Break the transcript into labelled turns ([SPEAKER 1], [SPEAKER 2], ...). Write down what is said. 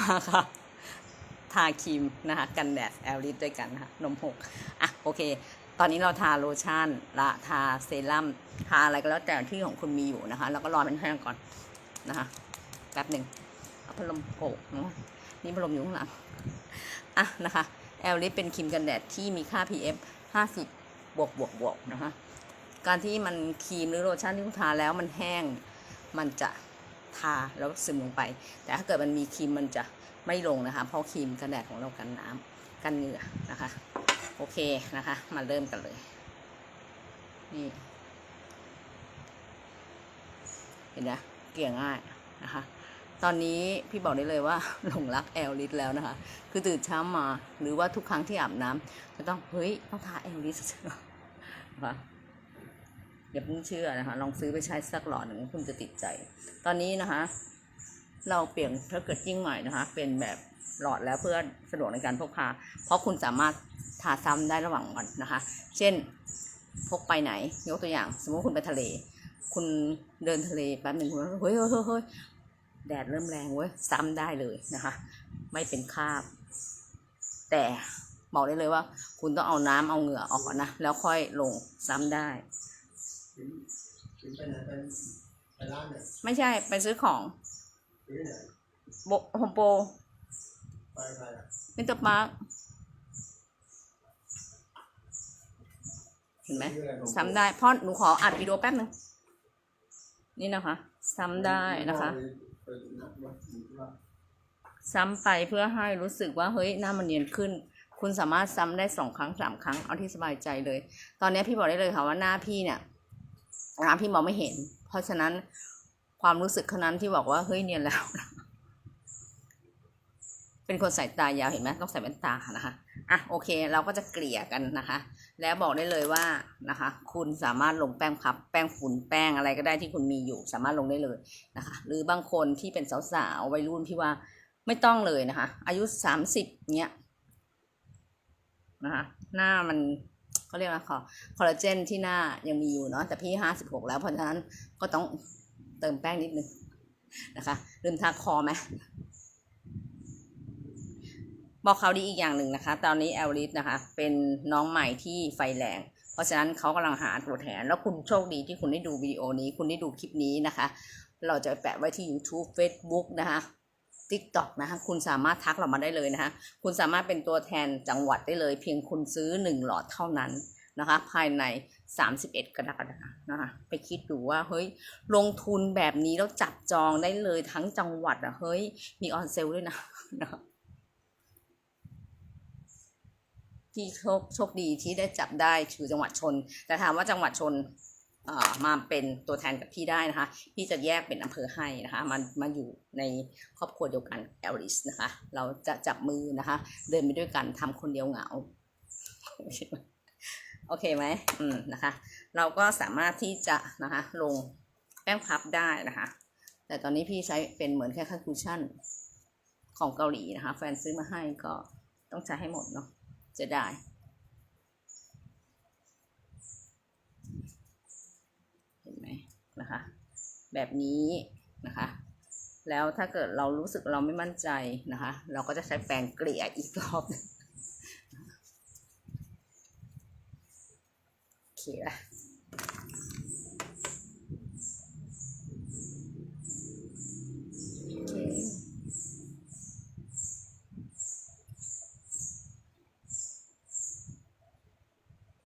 [SPEAKER 1] มาค่ะ ทาครีมนะคะกันแดดแอลลิสด้วยกันนะคะนมหกอะโอเค ตอนนี้เราทาโลชั่นละทาเซรั่มทาอะไรก็แล้วแต่ที่ของคุณมีอยู่นะคะ แล้วก็รอมันแห้งก่อนนะคะแป๊บหนึ่งเอาพัดลมโผล่นะนี่พัดลมอยู่ข้างหลังอะนะคะแอลลิสเป็นครีมกันแดดที่มีค่า PF 50 บวกบวกบวกนะคะการที่มันครีมหรือโลชั่นที่คุณทาแล้วมันแห้งมันจะ ทาแล้วซึมลงไป แต่ถ้าเกิดมันมีครีมมันจะไม่ลงนะคะ เพราะครีมกันแดดของเรากันน้ำกันเหงื่อนะคะ โอเคนะคะ มาเริ่มกันเลย นี่ เห็นไหมเกลี่ยง่ายนะคะ ตอนนี้พี่บอกได้เลยว่าหลงรักแอลลิสแล้วนะคะ คือตื่นเช้ามาหรือว่าทุกครั้งที่อาบน้ำจะต้องเฮ้ยต้องทาแอลลิสนะคะ อย่าเพิ่งเชื่อนะคะ ลองซื้อไปใช้สักหลอดหนึ่งคุณจะติดใจ ตอนนี้นะคะ เราเปลี่ยนถ้าเกิดยิ่งใหม่นะคะ เป็นแบบหลอดแล้วเพื่อสะดวกในการพกพา เพราะคุณสามารถทาซ้ำได้ระหว่างวันนะคะ เช่นพกไปไหน ยกตัวอย่าง สมมติคุณไปทะเล คุณเดินทะเลแป๊บหนึ่งคุณเฮ้ยเฮ้ยเฮ้ยเฮ้ยแดดเริ่มแรงเว้ยซ้ำได้เลยนะคะ ไม่เป็นคราบ แต่บอกได้เลยว่า คุณต้องเอาน้ำเอาเหงื่อออกนนะ แล้วค่อยลงซ้ำได้
[SPEAKER 2] ถึงถึงไปไหนไปไปร้านเนี่ย
[SPEAKER 1] ไม่ใช่ไปซื้อของ
[SPEAKER 2] หรือไหน
[SPEAKER 1] โบโฮมโปร
[SPEAKER 2] ไปใครอะ
[SPEAKER 1] มินเตอร์พาร์คเห็นไหม
[SPEAKER 2] ซื้ออะรของ
[SPEAKER 1] ซ้ำได้เพราะหนูขออัดวิดีโอแป๊บนึง นี่นะคะซ้ำได้นะคะ
[SPEAKER 2] ไปนัดวัดอยู่ที่ว่า
[SPEAKER 1] ซ้ำไปเพื่อให้รู้สึกว่าเฮ้ยหน้ามันเนียนขึ้น คุณสามารถซ้ำได้สองครั้งสามครั้งเอาที่สบายใจเลย ตอนนี้พี่บอกได้เลยค่ะว่าหน้าพี่เนี่ย หน้าพี่มองไม่เห็น เพราะฉะนั้นความรู้สึกเท่านั้นที่บอกว่าเฮ้ยเนียนแล้ว เป็นคนสายตายาวเห็นไหมต้องใส่แว่นตานะคะอะโอเค เราก็จะเกลี่ยกันนะคะ แล้วบอกได้เลยว่านะคะ คุณสามารถลงแป้งพับ แป้งฝุ่นแป้งอะไรก็ได้ที่คุณมีอยู่ สามารถลงได้เลยนะคะ หรือบางคนที่เป็นสาวๆวัยรุ่นพี่ว่าไม่ต้องเลยนะคะ อายุสามสิบเนี้ยนะคะหน้ามัน เขาเรียกว่าคอคอลลาเจนที่หน้ายังมีอยู่เนาะแต่พี่ห้าสิบหกแล้วเพราะฉะนั้นก็ต้องเติมแป้งนิดนึงนะคะลืมทาคอไหมบอกเขาดีอีกอย่างหนึ่งนะคะ ตอนนี้แอลลิสนะคะ เป็นน้องใหม่ที่ไฟแรง เพราะฉะนั้นเขากำลังหาตัวแทน แล้วคุณโชคดีที่คุณได้ดูวิดีโอนี้ คุณได้ดูคลิปนี้นะคะ เราจะแปะไว้ที่ YouTube Facebook นะคะ TikTok นะคะคุณสามารถทักเรามาได้เลยนะคะคุณสามารถเป็นตัวแทนจังหวัดได้เลย เพียงคุณซื้อ 1 หลอดเท่านั้นนะคะ ภายใน 31 กรกฎาคมนะคะไปคิดดูว่าเฮ้ยลงทุนแบบนี้แล้วจับจองได้เลยทั้งจังหวัดอะเฮ้ยมีออนเซลด้วยนะนะที่โชคโชคดีที่ได้จับได้คือจังหวัดชน แต่ถามว่าจังหวัดชน มาเป็นตัวแทนกับพี่ได้นะคะพี่จะแยกเป็นอำเภอให้นะคะมันมาอยู่ในครอบครัวเดียวกันแอลลิสนะคะ เราจะจับมือนะคะ เดินไปด้วยกันทำคนเดียวเหงาโอเคไหมอืมนะคะ เราก็สามารถที่จะนะคะ ลงแป้งพับได้นะคะ แต่ตอนนี้พี่ใช้เป็นเหมือนแค่คัคูชั่นของเกาหลีนะคะ แฟนซื้อมาให้ก็ต้องใช้ให้หมดเนาะจะได้ เห็นไหม นะคะ แบบนี้นะคะ แล้วถ้าเกิดเรารู้สึกเราไม่มั่นใจนะคะ เราก็จะใช้แปรงเกลี่ยอีกรอบโอเคละ